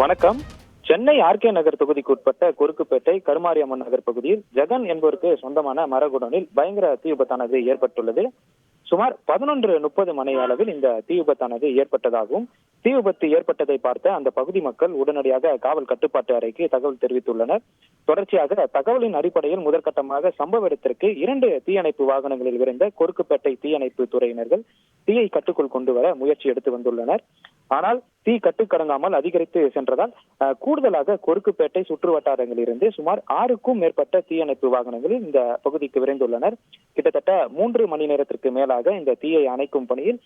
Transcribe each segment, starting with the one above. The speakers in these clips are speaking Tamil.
வணக்கம். சென்னை ஆர்கே நகர் தொகுதிக்கு உட்பட்ட குறுக்குப்பேட்டை கருமாரியம்மன் நகர் பகுதியில் ஜெகன் என்பவருக்கு சொந்தமான மரகுடனில் பயங்கர தீ விபத்தானது ஏற்பட்டுள்ளது. சுமார் பதினொன்று முப்பது மணி அளவில் இந்த தீ விபத்தானது ஏற்பட்டதாகவும் தீ விபத்து ஏற்பட்டதை பார்த்த அந்த பகுதி மக்கள் உடனடியாக காவல் கட்டுப்பாட்டு அறைக்கு தகவல் தெரிவித்துள்ளனர். தொடர்ச்சியாக தகவலின் அடிப்படையில் முதற்கட்டமாக சம்பவ இடத்திற்கு இரண்டு தீயணைப்பு வாகனங்களில் விரைந்த கொருக்குப்பேட்டை தீயணைப்பு துறையினர்கள் தீயை கட்டுக்குள் கொண்டு வர முயற்சி எடுத்து வந்துள்ளனர். ஆனால் தீ கட்டுக்கடங்காமல் அதிகரித்து சென்றதால் கூடுதலாக கொருக்குப்பேட்டை சுற்று வட்டாரங்களிலிருந்து சுமார் ஆறுக்கும் மேற்பட்ட தீயணைப்பு வாகனங்களில் இந்த பகுதிக்கு விரைந்துள்ளனர். கிட்டத்தட்ட மூன்று மணி நேரத்திற்கு மேலாக இந்த தீயை அணைக்கும் பணியில்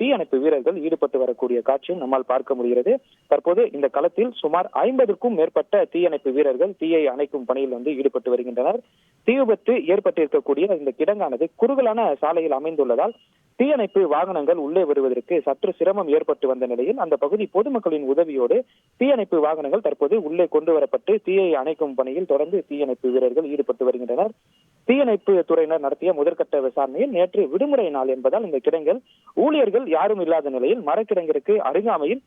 தீயணைப்பு வீரர்கள் ஈடுபட்டு வரக்கூடிய காட்சியும் நம்மால் பார்க்க முடிகிறது. தற்போது இந்த களத்தில் சுமார் ஐம்பதுக்கும் மேற்பட்ட தீயணைப்பு வீரர்கள் தீயை அணைக்கும் பணியில் வந்து ஈடுபட்டு வருகின்றனர். தீ விபத்து ஏற்பட்டிருக்கக்கூடிய இந்த கிடங்கானது குறுகலான சாலையில் அமைந்துள்ளதால் தீயணைப்பு வாகனங்கள் உள்ளே வருவதற்கு சற்று சிரமம் ஏற்பட்டு வந்த நிலையில் அந்த பகுதி பொதுமக்களின் உதவியோடு தீயணைப்பு வாகனங்கள் தற்போது உள்ளே கொண்டு வரப்பட்டு தீயை அணைக்கும் பணியில் தொடர்ந்து தீயணைப்பு வீரர்கள் ஈடுபட்டு வருகின்றனர். தீயணைப்பு துறையினர் நடத்திய முதற்கட்ட விசாரணையில் நேற்று விடுமுறை நாள் என்பதால் இந்த கிடங்கில் ஊழியர்கள் யாரும் இல்லாத நிலையில் மரக்கிடங்கிற்கு அருகாமையில்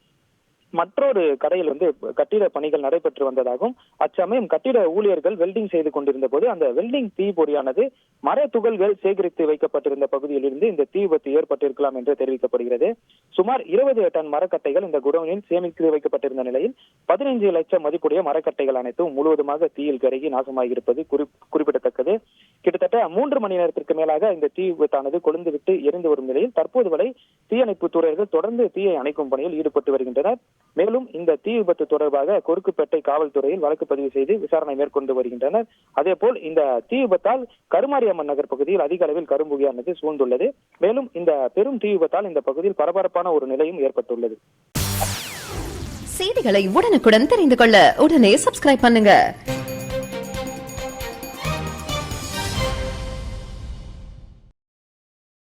மற்றொரு கடையில் வந்து கட்டிட பணிகள் நடைபெற்று வந்ததாகவும் அச்சமயம் கட்டிட ஊழியர்கள் வெல்டிங் செய்து கொண்டிருந்த போது அந்த வெல்டிங் தீ பொறியானது மர துகள்கள் சேகரித்து வைக்கப்பட்டிருந்த பகுதியில் இருந்து இந்த தீ விபத்து ஏற்பட்டிருக்கலாம் என்று தெரிவிக்கப்படுகிறது. சுமார் இருபது டன் மரக்கட்டைகள் இந்த குடோனில் சேமித்து வைக்கப்பட்டிருந்த நிலையில் பதினைஞ்சு லட்சம் மதிப்புடைய மரக்கட்டைகள் அனைத்தும் முழுவதுமாக தீயில் கருகி நாசமாகியிருப்பது குறி- குறிப்பிடத்தக்கது. கிட்டத்தட்ட மூன்று மணி நேரத்திற்கு மேலாக இந்த தீ விபத்தானது கொழுந்துவிட்டு எரிந்து வரும் நிலையில் தற்போது வரை தீயணைப்பு துறையர்கள் தொடர்ந்து தீயை அணைக்கும் பணியில் ஈடுபட்டு வருகின்றனர். மேலும் இந்த தீ விபத்து தொடர்பாக கொருக்குப்பேட்டை காவல்துறையில் வழக்கு பதிவு செய்து விசாரணை மேற்கொண்டு வருகின்றனர். அதே போல் இந்த தீ விபத்தால் கருமாரியம்மன் நகர் பகுதியில் அதிக அளவில் கரும்புகையானது சூழ்ந்துள்ளது. மேலும் இந்த பெரும் தீ விபத்தால் இந்த பகுதியில் பரபரப்பான ஒரு நிலையும் ஏற்பட்டுள்ளது. செய்திகளை உடனுக்குடன் தெரிந்து கொள்ள உடனே சப்ஸ்கிரைப் பண்ணுங்க.